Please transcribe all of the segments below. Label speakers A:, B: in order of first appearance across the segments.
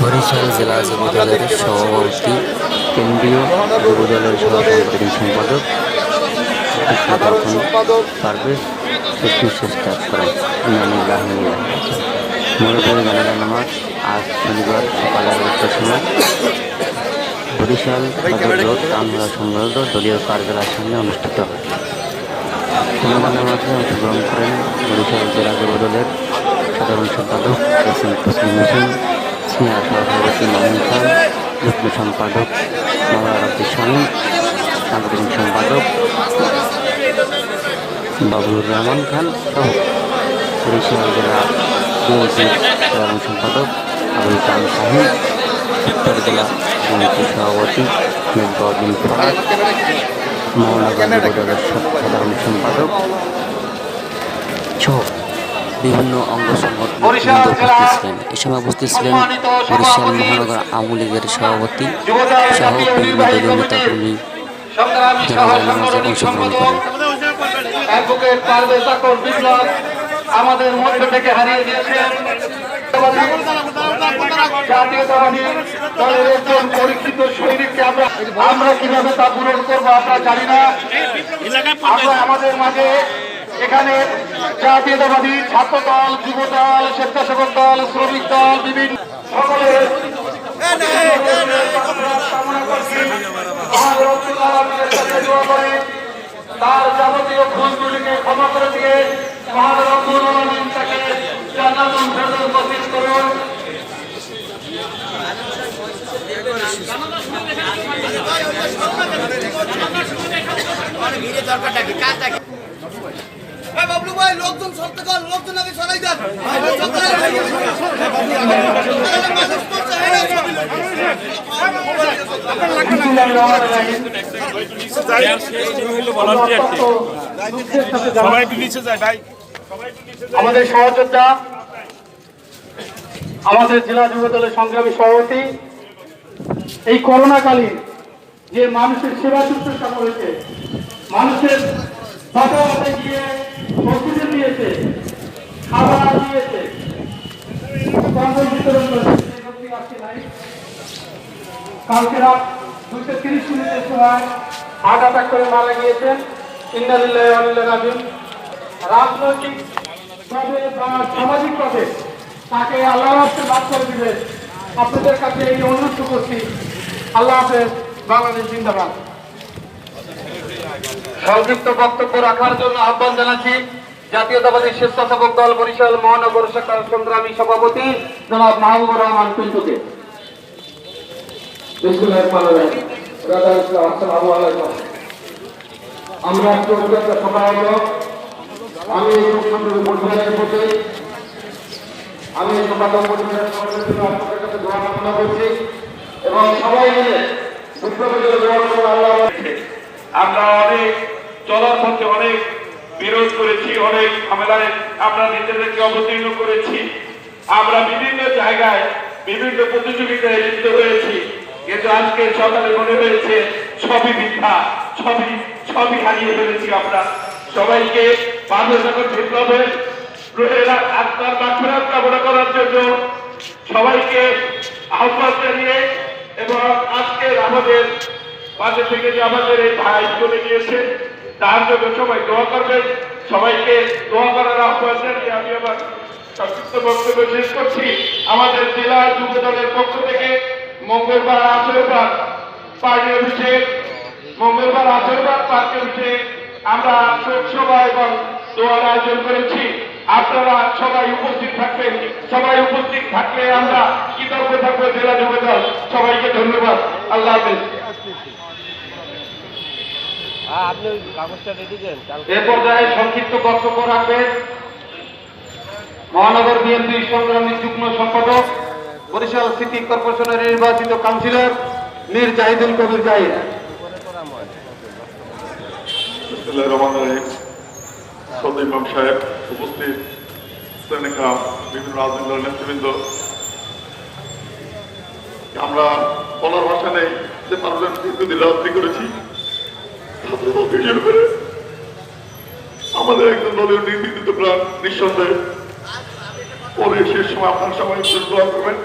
A: বরিশাল জেলা যুবদলের সভাপতি, কেন্দ্রীয় যুবদলের সহসাংগঠনিক সম্পাদক সকাল দলীয় অনুষ্ঠিত হয়। অংশগ্রহণ করেন বরিশাল জেলা যুবদলের সাধারণ সম্পাদক হোসেন। সিনিয়র সভাপতি মামুন খান যুগ্ম সম্পাদক মামলা আব্দুল স্বামী, সাংগঠনিক সম্পাদক বাবুর রহমান খান সহ বরিশাল জেলা বিএনপির সাধারণ সম্পাদক আবুল কালাম শাহিন উত্তর জেলা বিএনপির সভাপতি মেজবাউদ্দিন ফরাজ মহানগর সাধারণ সম্পাদক সহ বিভিন্ন অঙ্গ সংগঠন ছিলেন। এ সময় উপস্থিত ছিলেন বরিশাল
B: সভাপতি,
A: মহানগর আওয়ামী লীগের সভাপতি সহ বিভিন্ন দলীয় নেতাকর্মী নামাজে অংশগ্রহণ করেন
B: আমাদের মধ্য থেকে হারিয়ে দিয়েছেন। পরীক্ষিত সৈনিককে আমরা আমরা কীভাবে তা পূরণ করব আমরা জানি না। আমরা আমাদের মাঝে এখানে জাতীয়তাবাদী ছাত্র দল যুব দল স্বেচ্ছাসেবক দল, শ্রমিক দল, বিভিন্ন সকলের তার যাবতীয় ভুলগুলিকে ক্ষমা করে দিয়ে মহান রব্বুল তাকে জান্নাতুল ফেরদৌস নসিব করুন। আমাদের সহযোদ্ধা, আমাদের জেলা যুব দলের সংগ্রামী সভাপতি, এই করোনাকালীন যে মানুষের সেবা শুশ্রূষা করেছে, মানুষের গিয়ে অক্সিজেন দিয়েছে খাবার দিয়েছে কম্বল বিতরণ করেছে আজকে দুইশো তিরিশ মিনিটের সময় হার্ট অ্যাটাক করে মারা গিয়েছেন। ইন্দালিল্লাহ রাজুন। রাজনৈতিক ভাবে তাকে আল্লাহ রাস্তে বাদ করে আপনাদের কাছে এই অনুরোধ করছি। আল্লাহ হাফেজ, বাংলাদেশ জিন্দাবাদ। সংক্ষিপ্ত বক্তব্য রাখার জন্য আহ্বান জানাচ্ছি জাতীয়তাবাদী স্বেচ্ছাসেবক দল বরিশাল মহানগর শাখার সংগ্রামী সভাপতি জনাব মাহবুবুর রহমান পিন্টুকে। আমরা একটা সভা আমি এই আমি এই আপনাদের কাছে এবং সবাই মিলে আল্লাহ
C: আমরা অনেক, চলার পথে অনেক বিরোধ করেছি, অনেক ঝামেলায় আমরা নিজেদেরকে অবতীর্ণ করেছি। আমরা বিভিন্ন জায়গায় বিভিন্ন প্রতিযোগিতায় লিপ্ত হয়েছি। কিন্তু আজকে সকালে মনে হয়েছে সবই মিথ্যা সবই সবই হারিয়ে ফেলেছি আমরা। সবাইকে বাংলাদেশের বিপ্লবের আত্মার মাঠফেরাত কামনা করার জন্য সবাইকে আহ্বান জানিয়ে এবং আজকে আমাদের মাঝে থেকে যে আমাদের এই ভাই চলে গিয়েছে, তার জন্য সবাই দোয়া করবেন। সবাইকে দোয়া করার আহ্বান জানিয়ে আমি আমার সংক্ষিপ্ত বক্তব্য শেষ করছি। আমাদের জেলা যুব দলের পক্ষ থেকে মঙ্গলবার আশীর্বাদ পার্টি অফিসে, মঙ্গলবার আশীর্বাদ পার্টি অফিসে আমরা শোক সভা এবং দোয়ার আয়োজন করেছি। আপনারা সবাই উপস্থিত থাকবেন। সবাই উপস্থিত থাকলে আমরা কৃতজ্ঞ থাকব জেলা যুব দল। সবাইকে ধন্যবাদ। আল্লাহ হাফেজ। এ পর্যায়ে সংক্ষিপ্ত বক্তব্য রাখবেন মহানগর বিএনপি সংগ্রামী যুগ্ম সম্পাদক বরিশাল সিটি কর্পোরেশনের নির্বাচিত কাউন্সিলর মীর জাহিদুল কবির জাহিদ।
D: রহমান রহিম। সদর ইমাম সাহেব উপস্থিত। শ্রেণিকা বিভিন্ন রাজনৈতিক দলের নেতৃবৃন্দ। আমরা বলার ভাষা নেই যে পারলেন দীর্ঘদিন রাত্রি করেছি। আমাদের একজন দলীয় নির্বিন্দিত প্রাণ নিঃসন্দেহে পরে শেষ সময় আপনার সবাই দোয়া করবেন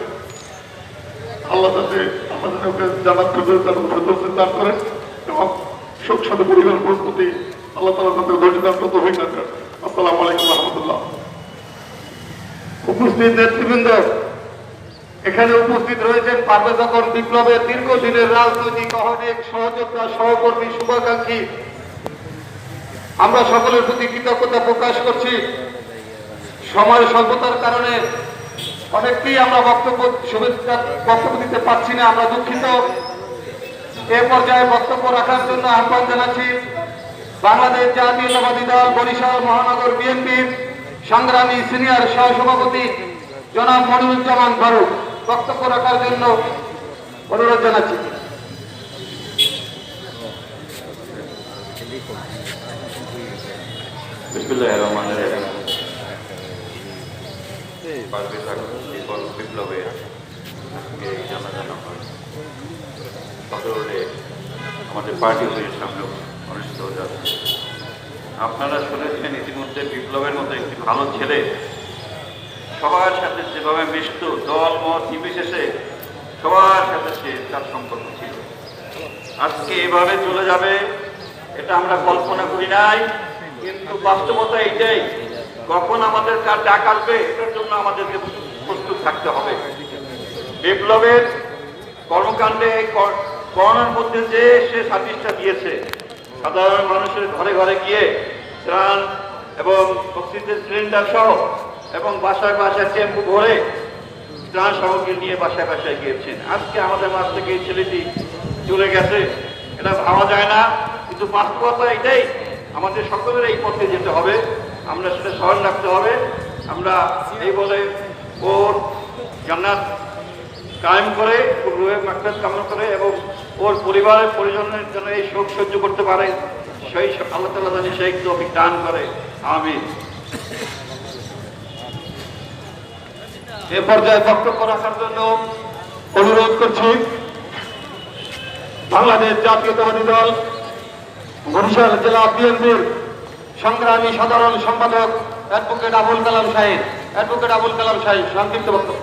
D: আল্লাহ তাতে আমাদের ওকে জানার ফেরত দান করেন এবং শোক সাথে পরিবার প্রতি আল্লাহ তালা তাতে ধৈর্য দান করতে না আসসালামু আলাইকুম রহমতুল্লাহ
B: উপস্থিত নেতৃবৃন্দ এখানে উপস্থিত রয়েছেন পারভেজ যখন বিপ্লবের দীর্ঘদিনের রাজনৈতিক অনেক সহযোদ্ধা সহকর্মী শুভাকাঙ্ক্ষী। আমরা সকলের প্রতি কৃতজ্ঞতা প্রকাশ করছি। সময় স্বল্পতার কারণে অনেককেই আমরা বক্তব্য শুভেচ্ছা বক্তব্য দিতে পারছি না, আমরা দুঃখিত। এ পর্যায়ে বক্তব্য রাখার জন্য আহ্বান জানাচ্ছি বাংলাদেশ জাতীয়তাবাদী দল, বরিশাল মহানগর বিএনপির সংগ্রামী সিনিয়র সহসভাপতি জনাব মনিরুজ্জামান ফারুক। বক্তব্য রাখার জন্য অনুরোধ জানাচ্ছি।
E: আমাদের পার্টি যাচ্ছে। আপনারা শুনেছেন ইতিমধ্যে বিপ্লবের মতো একটি ভালো ছেলে সবার সাথে যেভাবে মিশত, দল, মত নির্বিশেষে সবার সাথে সে তার সম্পর্ক ছিল। আজকে এভাবে চলে যাবে, এটা আমরা কল্পনা করি নাই, কিন্তু বাস্তবতা এইটাই কখন আমাদের কার ডাক আসবে, এটার জন্য আমাদেরকে প্রস্তুত থাকতে হবে। বিপ্লবের কর্মকাণ্ডে কর- করোনার মধ্যে যে সে সার্ভিসটা দিয়েছে, সাধারণ মানুষের ঘরে ঘরে গিয়ে ত্রাণ এবং অক্সিজেন সিলিন্ডার সহ এবং বাসায় বাসায় টেম্পু ভরে ত্রাণ সামগ্রী নিয়ে বাসায় বাসায় গিয়েছেন। আজকে আমাদের মাছ থেকে এই ছেলেটি চলে গেছে। এটা ভাবা যায় না, কিন্তু বাস্তবতা এটাই, আমাদের সকলের এই পথে যেতে হবে। আমরা সেটা স্মরণ রাখতে হবে। আমরা এই বলে ওর জান্নাত কায়েম করে রুহে মাকসাদ কামনা করে এবং ওর পরিবারের পরিজনের জন্য এই শোক সহ্য করতে পারে। সেই আল্লাহ তালা জানি সেই তৌফিক দান করে। আমিন।
B: এ পর্যায়ে বক্তব্য রাখার জন্য অনুরোধ করছি, বাংলাদেশ জাতীয়তাবাদী দল, বরিশাল জেলা বিএনপির সংগ্রামী সাধারণ সম্পাদক অ্যাডভোকেট আবুল কালাম সাহেব। অ্যাডভোকেট আবুল কালাম সাহেব, সংক্ষিপ্ত বক্তব্য।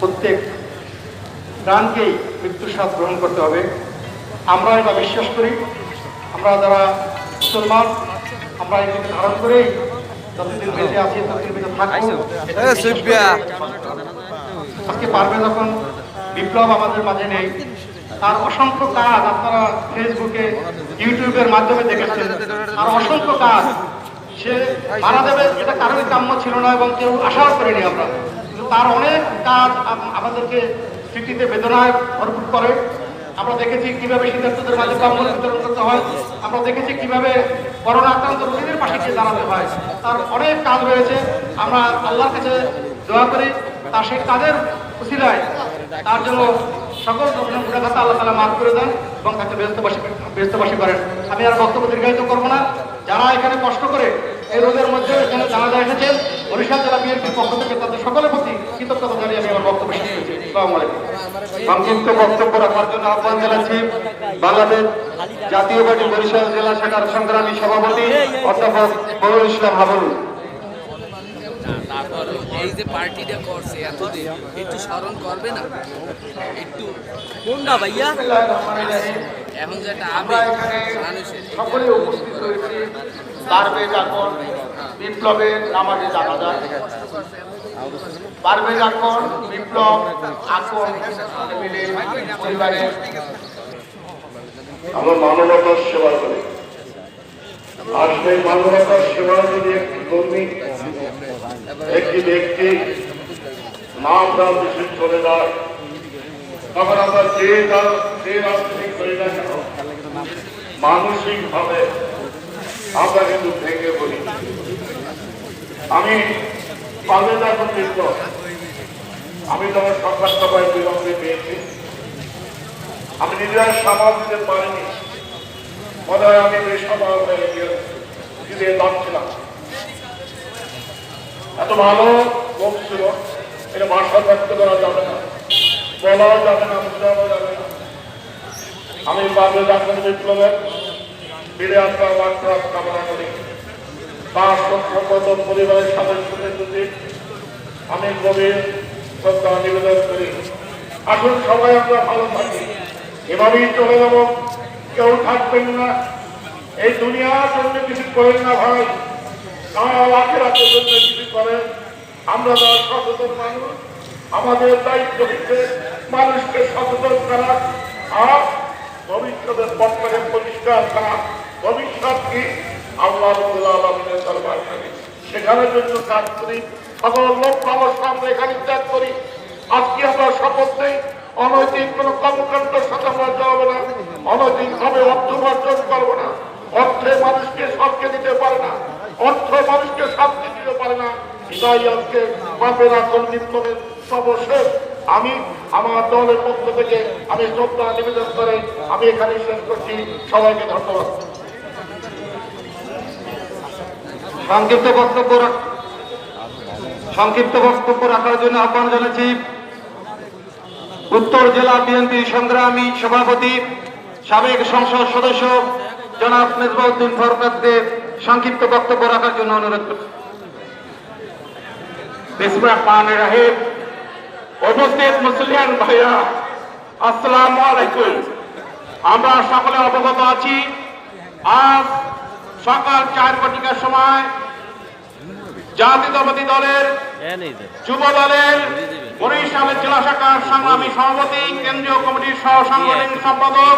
B: প্রত্যেক প্রাণকেই মৃত্যুর গ্রহণ করতে হবে। আমরা এটা বিশ্বাস করি। আমরা যারা মুসলমান আমরা এটাকে ধারণ করেই যতদিন বেঁচে আছি ততদিন বেঁচে থাকব। আজকে পারবে যখন বিপ্লব আমাদের মাঝে নেই। তার অসংখ্য কাজ আপনারা ফেসবুকে ইউটিউবের মাধ্যমে দেখেছেন। আর অসংখ্য কাজ সে মারা যাবে এটা কারোই কাম্য ছিল না এবং কেউ আশাও করেনি আমরা। কিন্তু তার অনেক কাজ আমাদেরকে স্মৃতিতে বেদনায় ভরপুর করে। আমরা দেখেছি কীভাবে সিদ্ধার্থদের মাঝে কম্বল বিতরণ করতে হয়, আমরা দেখেছি কীভাবে করোনা আক্রান্ত রোগীদের পাশে গিয়ে দাঁড়াতে হয়। তার অনেক কাজ রয়েছে, আমরা আল্লাহর কাছে দোয়া করি তার সেই কাজের উচিলায়। তার জন্য সকল রকমের আল্লাহ তালা মাফ করে দেন এবং তাকে ব্যস্তবাসী ব্যস্তবাসী করেন। আমি আর বক্তব্য দীর্ঘায়িত করব না। যারা এখানে কষ্ট করে এই রোগের মধ্যে এখানে জানাজা এসেছেন, বরিশাল জেলা বিএনপির পক্ষ থেকে তাদের সকলের প্রতি কৃতজ্ঞতা জানিয়ে আমি আমার বক্তব্য শেষ করছি। আসসালামু আলাইকুম। সংক্ষিপ্ত বক্তব্য রাখার জন্য আহ্বান জানাচ্ছি বাংলাদেশ জাতীয় পার্টি বরিশাল জেলা শাখার সংগ্রামী সভাপতি অধ্যাপক বরুল ইসলাম হাবুল।
F: তারপর এই যে পার্টিটা করছে এতদিন একটু স্মরণ করবে না? একটু। কোনটা ভাইয়া? এখন যেটা আমি মানুষের
B: সকলে উপস্থিত রয়েছে। বিপ্লবের নামাজে জানাজা। পারভেজ আকন বিপ্লব আকন মিলে পরিবারের
D: আমরা মানবতার সেবা করি। আর মানবতার সেবা যদি একটি কর্মী, একটি ব্যক্তি, নাম দাম দেশে চলে যায়। তখন আমরা যে দল যে রাজনীতি করি না কেন মানসিক ভাবে আমরা কিন্তু ভেঙে পড়ি আমি পাবে না পর্যন্ত আমি তোমার সংবাদ সভায় বিলম্বে পেয়েছি। আমি নিজের সামাল দিতে পারিনি। মনে হয় আমি বেসমাল হয়ে গিয়ে লাগছিলাম এত ভালো লোক ছিল। এটা ভাষা ব্যক্ত করা যাবে না। বলাও যাবে না বোঝানো যাবে না। আমি বাংলা জাতীয় বিপ্লবের। ফিরে আসার বার্তা কামনা করি। তার সত্যপদ পরিবারের সদস্যদের প্রতি আমি গভীর শ্রদ্ধা নিবেদন করি। আসুন সবাই আমরা ভালো থাকি। এভাবেই চলে যাব। কেউ থাকবেন না। এই দুনিয়ার জন্য কিছু করেন না ভাই। আখেরাতের জন্য কিছু করেন। আমরা যারা সচেতন মানুষ, আমাদের দায়িত্ব হচ্ছে মানুষকে সচেতন করা। আর ভবিষ্যতের পথটাকে পরিষ্কার করা। ভবিষ্যৎ কি? আল্লাহ জন্য কাজ করি। আমরা এখানে ত্যাগ করি। আজকে আমরা শপথ নেই। অনৈতিক কোনো কর্মকাণ্ডের সাথে আমরা যাব না। অনৈতিক ভাবে অর্থ উপার্জন করব না। অর্থে মানুষকে সবকে দিতে পারে না। অর্থ মানুষকে শান্তি দিতে পারে না। তাই আজকে পাপের সর্বশেষ আমি আমার দলের পক্ষ থেকে আমি শ্রদ্ধা নিবেদন করে আমি এখানে শেষ করছি। সবাইকে ধন্যবাদ।
B: সংক্ষিপ্ত বক্তব্য সংক্ষিপ্ত বক্তব্য রাখার জন্য আহ্বান জানাচ্ছি উত্তর জেলা বিএনপি সংগ্রামী সভাপতি, সাবেক সংসদ সদস্য জনাব মেজবাউদ্দিন ফরকাতকে সংক্ষিপ্ত বক্তব্য রাখার জন্য অনুরোধ করছি।
C: উপস্থিত মুসলিয়ান ভাইয়া, আসসালামু আলাইকুম। আমরা সকলে অবগত আছি, আজ সকাল চার কোটিকার সময় জাতীয়তাবাদী দলের যুব। দলের বরিশালের জেলা শাখার সংগ্রামী সভাপতি কেন্দ্রীয় কমিটির সহ সাংগঠনিক সম্পাদক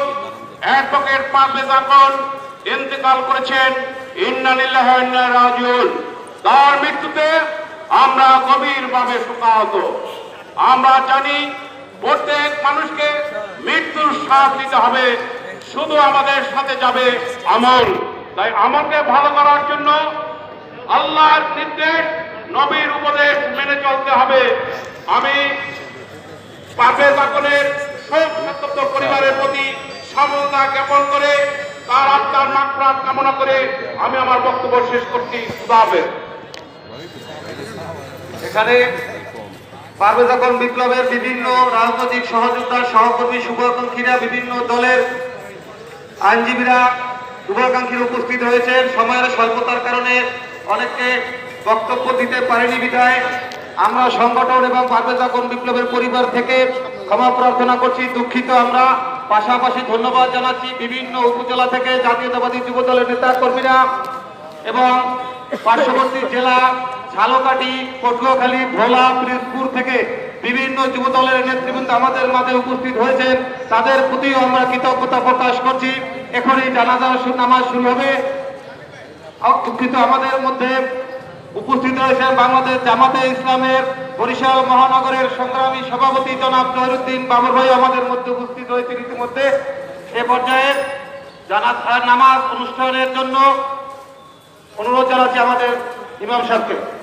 C: অ্যাডভোকেট পারভেজ আকন ইন্তেকাল করেছেন ইন্নালিল্লাহ ইন্না তার মৃত্যুতে আমরা গভীরভাবে শোকাহত। আমরা জানি প্রত্যেক মানুষকে মৃত্যুর স্বাদ দিতে হবে শুধু আমাদের সাথে যাবে আমল। তাই আমাকে ভালো করার জন্য আল্লাহর নির্দেশ, নবীর উপদেশ মেনে চলতে হবে আমি পাপের বাকনের শোক সন্তপ্ত পরিবারের প্রতি সমতা জ্ঞাপন করে, তার আত্মার মাকড়াত কামনা করে আমি আমার বক্তব্য শেষ করছি খুদা হাফেজ।
B: এখানে পারভেজ বিপ্লবের বিভিন্ন রাজনৈতিক সহযোদ্ধা, সহকর্মী, শুভাকাঙ্ক্ষীরা বিভিন্ন দলের আইনজীবীরা শুভাকাঙ্ক্ষীরা উপস্থিত হয়েছেন সময়ের স্বল্পতার কারণে অনেককে বক্তব্য দিতে পারেনি বিধায়। আমরা সংগঠন এবং পারভেজ বিপ্লবের পরিবার থেকে ক্ষমা প্রার্থনা করছি। দুঃখিত আমরা। পাশাপাশি ধন্যবাদ জানাচ্ছি বিভিন্ন উপজেলা থেকে জাতীয়তাবাদী যুব দলের নেতা কর্মীরা এবং পার্শ্ববর্তী জেলা ঝালকাঠি, পটুয়াখালী, ভোলা, পিরিজপুর থেকে বিভিন্ন যুব দলের নেতৃবৃন্দ আমাদের মাঝে উপস্থিত হয়েছেন। তাদের প্রতিও আমরা কৃতজ্ঞতা প্রকাশ করছি। এখনই জানাজা শু- নামাজ শুরু হবে। দুঃখিত, আমাদের মধ্যে উপস্থিত রয়েছেন বাংলাদেশ জামাতে ইসলামের বরিশাল মহানগরের সংগ্রামী সভাপতি জনাব জহিরুদ্দিন বাবর ভাই আমাদের মধ্যে উপস্থিত রয়েছে ইতিমধ্যে। এ পর্যায়ে জানাজা নামাজ অনুষ্ঠানের জন্য অনুরোধ জানাচ্ছি আমাদের ইমাম সাহেবকে।